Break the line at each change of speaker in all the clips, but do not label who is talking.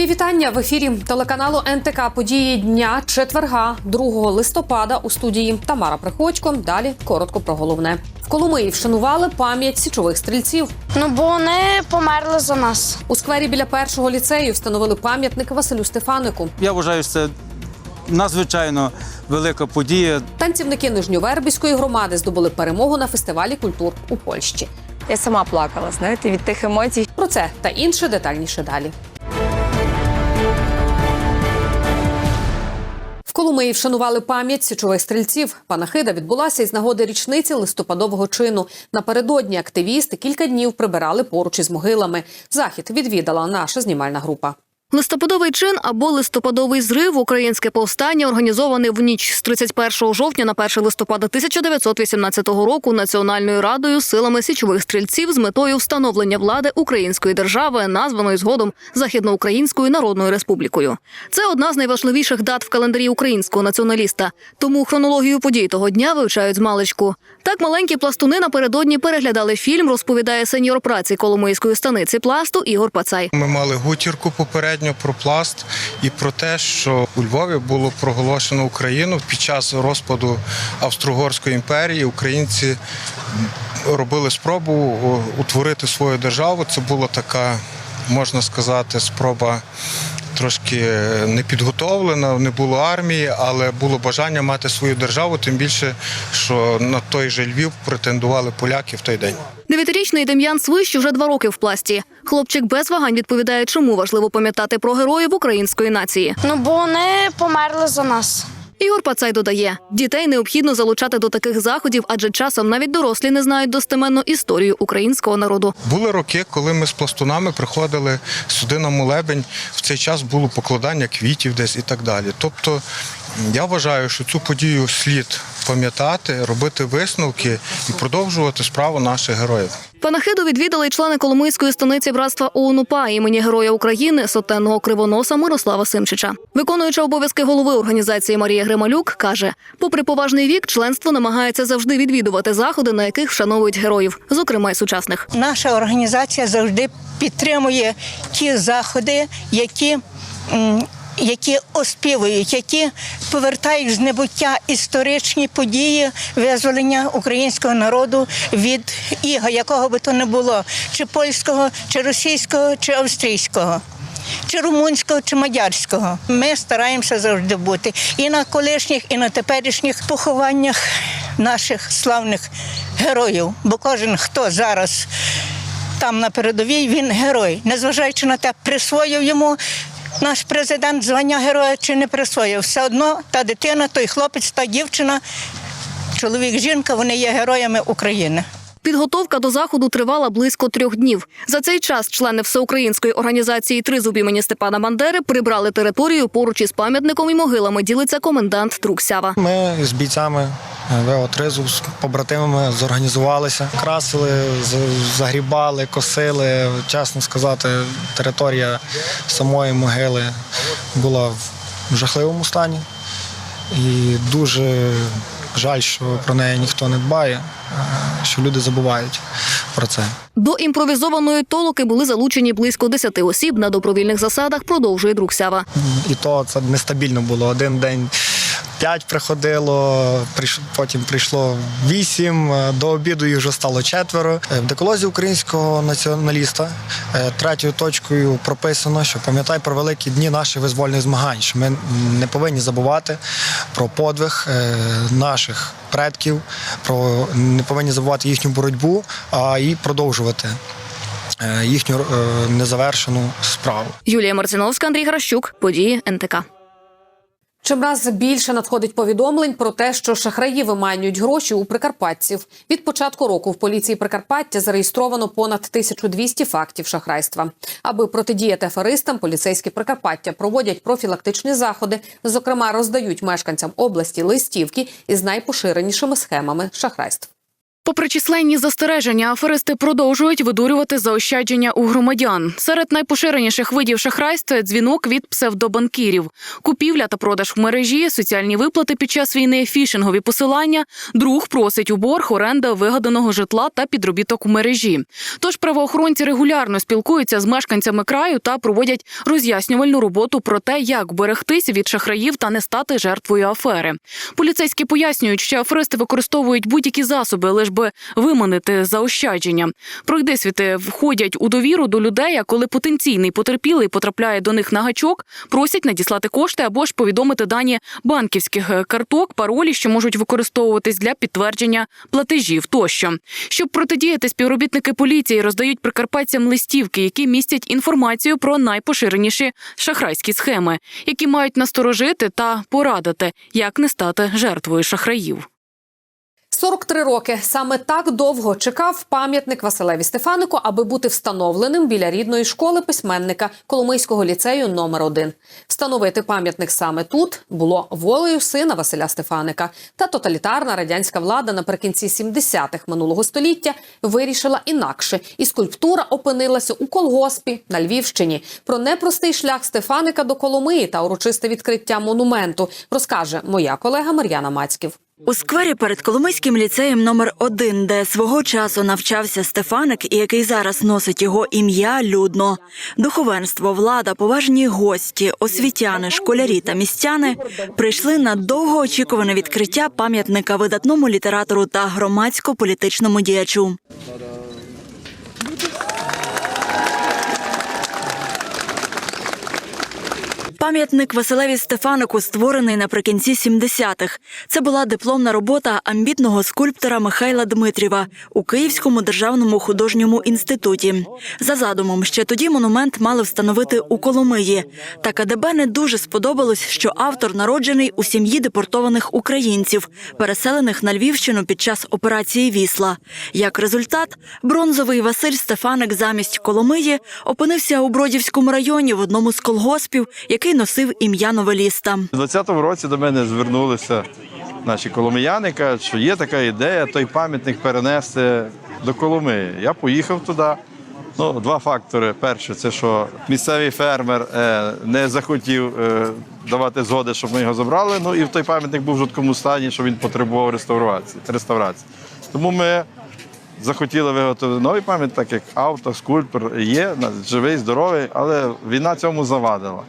Мої вітання в ефірі телеканалу НТК Події дня четверга, 2 листопада у студії Тамара Приходько. Далі коротко про головне. В Коломиї вшанували пам'ять січових стрільців.
Ну, бо вони померли за нас.
У сквері біля першого ліцею встановили пам'ятник Василю Стефанику.
Я вважаю, що це надзвичайно велика подія.
Танцівники Нижньовербівської громади здобули перемогу на фестивалі культур у Польщі.
Я сама плакала, знаєте, від тих емоцій.
Про це та інше детальніше далі. В Коломиї вшанували пам'ять січових стрільців. Панахида відбулася із нагоди річниці листопадового чину. Напередодні активісти кілька днів прибирали поруч із могилами. Захід відвідала наша знімальна група.
Листопадовий чин або листопадовий зрив українське повстання організоване в ніч з 31 жовтня на 1 листопада 1918 року Національною радою силами січових стрільців з метою встановлення влади української держави, названої згодом Західноукраїнською Народною Республікою. Це одна з найважливіших дат в календарі українського націоналіста. Тому хронологію подій того дня вивчають з маличку. Так маленькі пластуни напередодні переглядали фільм, розповідає сеньор праці Коломийської станиці пласту Ігор Пацай.
Ми мали гутірку попередньо про пласт і про те, що у Львові було проголошено Україну під час розпаду Австро-Угорської імперії. Українці робили спробу утворити свою державу. Це була така, можна сказати, спроба. Трошки не підготовлена, не було армії, але було бажання мати свою державу, тим більше, що на той же Львів претендували поляки в той день.
Дев'ятирічний Дем'ян Свищ вже два роки в пласті. Хлопчик без вагань відповідає, чому важливо пам'ятати про героїв української нації.
Ну, бо вони померли за нас.
Ігор Пацай додає, дітей необхідно залучати до таких заходів, адже часом навіть дорослі не знають достеменно історію українського народу.
Були роки, коли ми з пластунами приходили сюди на молебень. В цей час було покладання квітів десь і так далі. Тобто я вважаю, що цю подію слід пам'ятати, робити висновки і продовжувати справу наших героїв.
Панахиду відвідали й члени Коломийської станиці братства ОУНУПА імені Героя України сотенного кривоноса Мирослава Симчича. Виконуюча обов'язки голови організації Марія Грималюк каже: попри поважний вік, членство намагається завжди відвідувати заходи, на яких вшановують героїв, зокрема й сучасних.
Наша організація завжди підтримує ті заходи, які. Які оспівують, які повертають з небуття історичні події визволення українського народу від іга, якого би то не було, чи польського, чи російського, чи австрійського, чи румунського, чи мадярського. Ми стараємося завжди бути і на колишніх, і на теперішніх похованнях наших славних героїв. Бо кожен, хто зараз там на передовій, він герой. Незважаючи на те, присвоїв йому наш президент звання героя чи не присвоїв. Все одно та дитина, той хлопець, та дівчина, чоловік, жінка, вони є героями України.
Підготовка до заходу тривала близько трьох днів. За цей час члени всеукраїнської організації Тризуб імені Степана Бандери прибрали територію поруч із пам'ятником і могилами. Ділиться комендант Труксява.
Ми з бійцями ВО Тризу з побратимами зорганізувалися, красили, загрібали, косили. Чесно сказати, територія самої могили була в жахливому стані. І дуже жаль, що про неї ніхто не дбає, е, що люди забувають про це.
До імпровізованої толоки були залучені близько 10 осіб на добровільних засадах. Продовжує Друксява.
І то це нестабільно було. Один день п'ять приходило, потім прийшло вісім. е, До обіду їх вже стало четверо. Е, В деколозі українського націоналіста е, третьою точкою прописано, що пам'ятай про великі дні наших визвольних змагань. Що ми не повинні забувати про подвиг наших предків, про не повинні забувати їхню боротьбу, а і продовжувати їхню незавершену справу.
Юлія Марциновська, Андрій Гращук. Події НТК.
Чимраз більше надходить повідомлень про те, що шахраї виманюють гроші у прикарпатців. Від початку року в поліції Прикарпаття зареєстровано понад 1200 фактів шахрайства. Аби протидіяти аферистам, поліцейські Прикарпаття проводять профілактичні заходи. Зокрема, роздають мешканцям області листівки із найпоширенішими схемами шахрайств.
Попри численні застереження, аферисти продовжують видурювати заощадження у громадян. Серед найпоширеніших видів шахрайства – дзвінок від псевдобанкірів, купівля та продаж в мережі, соціальні виплати під час війни, фішингові посилання. Друг просить у борг оренда вигаданого житла та підробіток у мережі. Тож правоохоронці регулярно спілкуються з мешканцями краю та проводять роз'яснювальну роботу про те, як берегтися від шахраїв та не стати жертвою афери. Поліцейські пояснюють, що аферисти використовують будь-які засоби, лиш би виманити заощадження. Пройдисвіти входять у довіру до людей, а коли потенційний потерпілий потрапляє до них на гачок, просять надіслати кошти або ж повідомити дані банківських е, карток, паролі, що можуть використовуватись для підтвердження платежів тощо. Щоб протидіяти, співробітники поліції роздають прикарпатцям листівки, які містять інформацію про найпоширеніші шахрайські схеми, які мають насторожити та порадити, як не стати жертвою шахраїв.
43 роки саме так довго чекав пам'ятник Василеві Стефанику, аби бути встановленим біля рідної школи письменника Коломийського ліцею номер 1 Встановити пам'ятник саме тут було волею сина Василя Стефаника. Та тоталітарна радянська влада наприкінці 70-х минулого століття вирішила інакше, і скульптура опинилася у колгоспі на Львівщині. Про непростий шлях Стефаника до Коломиї та урочисте відкриття монументу розкаже моя колега Мар'яна Мацьків.
У сквері перед Коломийським ліцеєм номер 1 де свого часу навчався Стефаник і який зараз носить його ім'я, людно. Духовенство, влада, поважні гості, освітяни, школярі та містяни прийшли на довгоочікуване відкриття пам'ятника видатному літератору та громадсько-політичному діячу. Пам'ятник Василеві Стефанику створений наприкінці 70-х. Це була дипломна робота амбітного скульптора Михайла Дмитрєва у Київському державному художньому інституті. За задумом, ще тоді монумент мали встановити у Коломиї. Та КДБ не дуже сподобалось, що автор народжений у сім'ї депортованих українців, переселених на Львівщину під час операції Вісла. Як результат, бронзовий Василь Стефаник замість Коломиї опинився у Бродівському районі в одному з колгоспів, який носив ім'я новеліста.
У 20-му році до мене звернулися наші коломияни, кажуть, що є така ідея той пам'ятник перенести до Коломиї. Я поїхав туди. Ну, два фактори. Перше, це що місцевий фермер е, не захотів е, давати згоди, щоб ми його забрали. Ну і в той пам'ятник був в жуткому стані, що він потребував реставрації. реставрації. Тому ми захотіли виготовити новий пам'ятник, так як автор, скульптор є, живий, здоровий, але війна цьому завадила.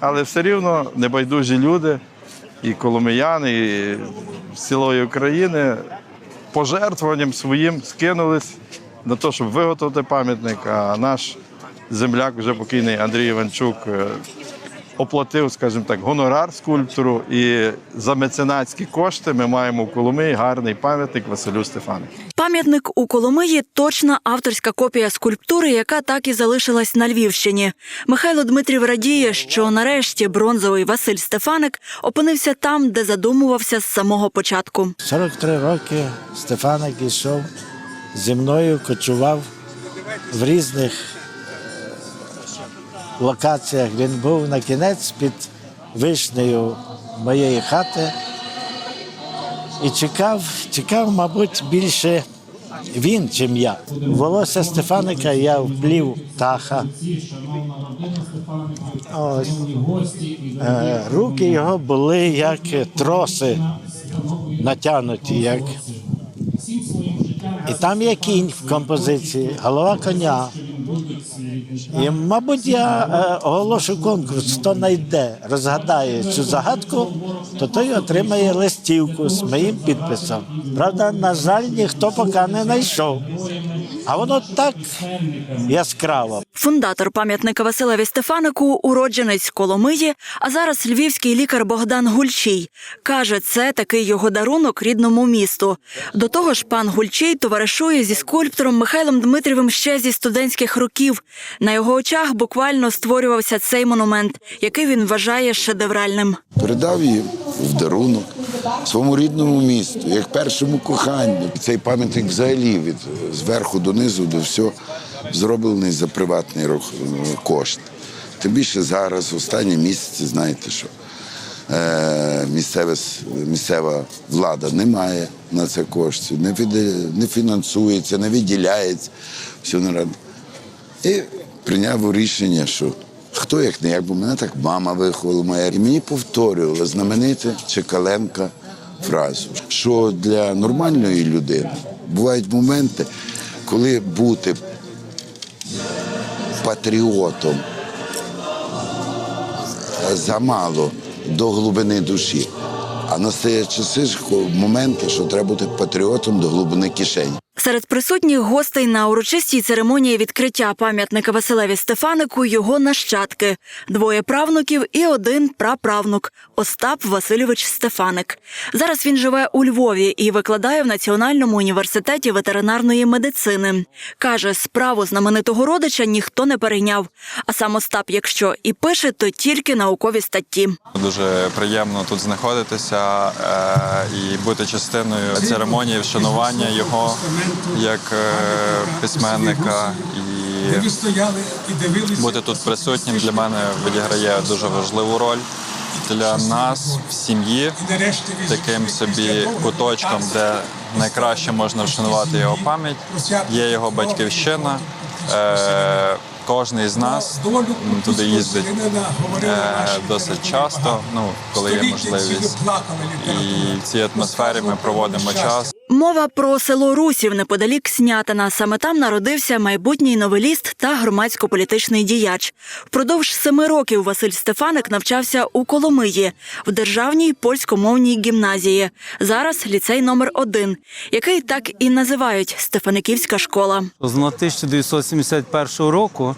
Але все рівно небайдужі люди, і коломияни, і з цілої України пожертвуванням своїм скинулись на те, щоб виготовити пам'ятник. А наш земляк, вже покійний Андрій Іванчук, е, оплатив, скажімо так, гонорар скульптору. І за меценатські кошти ми маємо в Коломиї гарний пам'ятник Василю Стефанику.
Пам'ятник у Коломиї точна авторська копія скульптури, яка так і залишилась на Львівщині. Михайло Дмитрів радіє, що нарешті бронзовий Василь Стефаник опинився там, де задумувався з самого початку.
43 роки Стефаник ішов зі мною, кочував в різних локаціях. Він був на кінець під вишнею моєї хати і чекав, чекав, мабуть, більше він, чим я. Волосся Стефаника я вплів птаха. Ось. Е, Руки його були як троси натягнуті, як. І там є кінь в композиції, голова коня. І, мабуть, я е, оголошу конкурс, хто знайде, розгадає цю загадку, то той отримає листівку з моїм підписом. Правда, на жаль, ніхто поки не знайшов. А воно так яскраво.
Фундатор пам'ятника Василеві Стефанику уродженець Коломиї, а зараз львівський лікар Богдан Гульчий. Каже, це такий його дарунок рідному місту. До того ж, пан Гульчий товаришує зі скульптором Михайлом Дмитрівим ще зі студентських років. На його очах буквально створювався цей монумент, який він вважає шедевральним.
передав їм в дарунок своєму рідному місту, як першому коханню. Цей пам'ятник взагалі від зверху донизу до всього зроблений за приватний рух- кошт. Тим більше зараз, останні місяці, знаєте що,
е, місцеве, місцева влада не має на це коштів, не, не фінансується, не виділяється. Все не І прийняв рішення, що хто як не як, бо мене так мама виховала моя. І мені повторювала знамените Чекаленка фразу, що для нормальної людини бувають моменти, коли бути патріотом замало до глибини душі. А настає часи моменти, що треба бути патріотом до глибини кишені.
Серед присутніх гостей на урочистій церемонії відкриття пам'ятника Василеві Стефанику його нащадки двоє правнуків і один праправнук Остап Васильович Стефаник. Зараз він живе у Львові і викладає в Національному університеті ветеринарної медицини. каже, справу знаменитого родича ніхто не перейняв. А сам Остап, якщо і пише, то тільки наукові статті.
Дуже приємно тут знаходитися е, і бути частиною церемонії вшанування його як е, письменника. І бути тут присутнім для мене відіграє дуже важливу роль. Для нас в сім'ї таким собі куточком, де найкраще можна вшанувати його пам'ять, є його батьківщина. Е, Кожен із нас туди їздить е, досить часто, ну коли є можливість. І в цій атмосфері ми проводимо час.
Мова про село Русів неподалік Снятина. Саме там народився майбутній новеліст та громадсько-політичний діяч. Впродовж семи років Василь Стефаник навчався у Коломиї в державній польськомовній гімназії. Зараз ліцей номер один, який так і називають Стефаниківська школа.
З 1971 року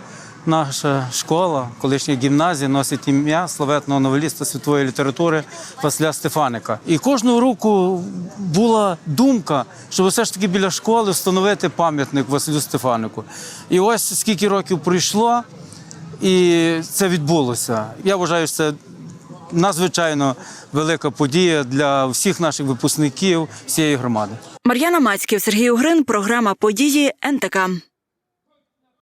наша школа, колишня гімназія, носить ім'я славетного новеліста світової літератури Василя Стефаника. І кожного року була думка, щоб все ж таки біля школи встановити пам'ятник Василю Стефанику. І ось скільки років пройшло, і це відбулося. Я вважаю, що це надзвичайно велика подія для всіх наших випускників всієї громади.
Мар'яна Мацьків, Сергій Угрин, програма Події НТК.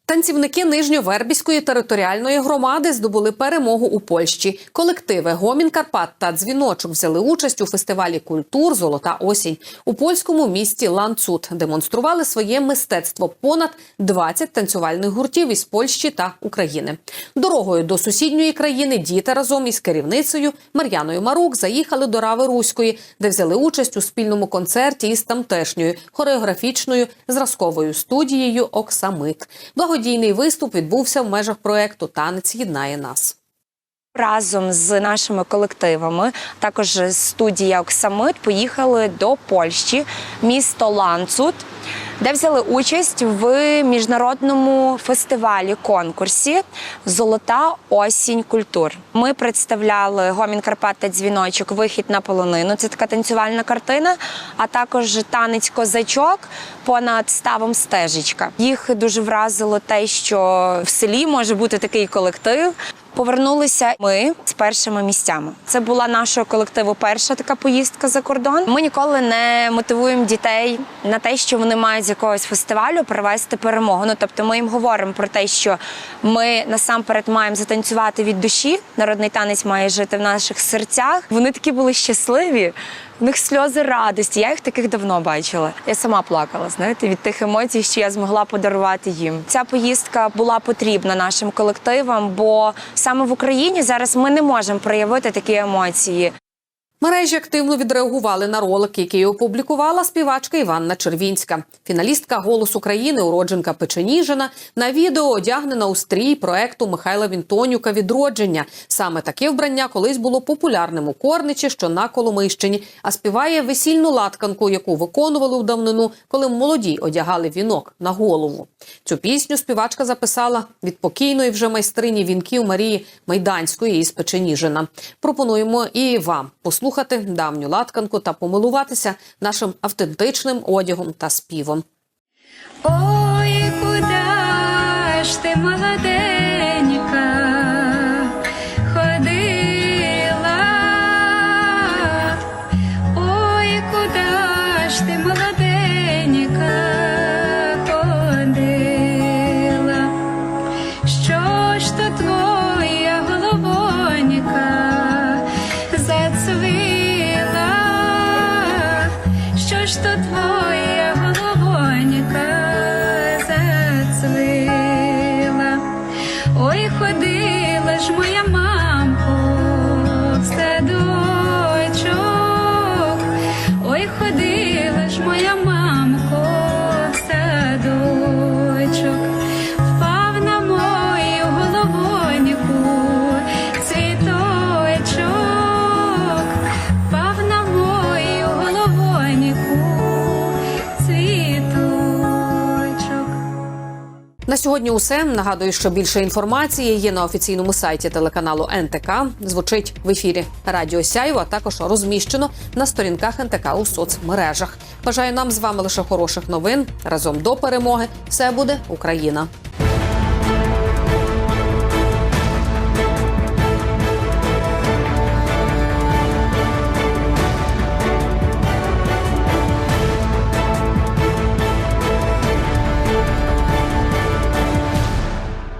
Танцівники Нижньовербіської територіальної громади здобули перемогу у Польщі. Колективи Гомін Карпат та Дзвіночок взяли участь у фестивалі культур Золота осінь у польському місті Ланцут. Демонстрували своє мистецтво понад 20 танцювальних гуртів із Польщі та України. Дорогою до сусідньої країни діти разом із керівницею Мар'яною Марук заїхали до Рави Руської, де взяли участь у спільному концерті із тамтешньою хореографічною зразковою студією Оксамит. Благодійний виступ відбувся в межах проекту Танець єднає нас.
Разом з нашими колективами, також студія Оксамит, поїхали до Польщі, місто Ланцут, де взяли участь в міжнародному фестивалі конкурсі Золота осінь культур. Ми представляли гомін Карпат та дзвіночок Вихід на полонину. Це така танцювальна картина, а також танець козачок понад ставом стежечка. Їх дуже вразило те, що в селі може бути такий колектив. Повернулися ми з першими місцями. Це була нашого колективу перша така поїздка за кордон. Ми ніколи не мотивуємо дітей на те, що вони мають з якогось фестивалю привезти перемогу. Ну тобто, ми їм говоримо про те, що ми насамперед маємо затанцювати від душі. Народний танець має жити в наших серцях. Вони такі були щасливі. В них сльози радості. Я їх таких давно бачила. Я сама плакала, знаєте, від тих емоцій, що я змогла подарувати їм. Ця поїздка була потрібна нашим колективам, бо саме в Україні зараз ми не можемо проявити такі емоції.
Мережі активно відреагували на ролик, який опублікувала співачка Іванна Червінська. Фіналістка «Голос України», уродженка Печеніжина, на відео одягнена у стрій проекту Михайла Вінтонюка «Відродження». Саме таке вбрання колись було популярним у Корничі, що на Коломийщині, а співає весільну латканку, яку виконували у давнину, коли молоді одягали вінок на голову. Цю пісню співачка записала від покійної вже майстрині вінків Марії Майданської із Печеніжина. Пропонуємо і вам послухати давню латканку та помилуватися нашим автентичним одягом та співом.
Ой, куда ж ти молоденька ходила ж моя мамко в На
сьогодні усе. Нагадую, що більше інформації є на офіційному сайті телеканалу НТК. Звучить в ефірі Радіо Сяйва. також розміщено на сторінках НТК у соцмережах. Бажаю нам з вами лише хороших новин. Разом до перемоги. Все буде Україна.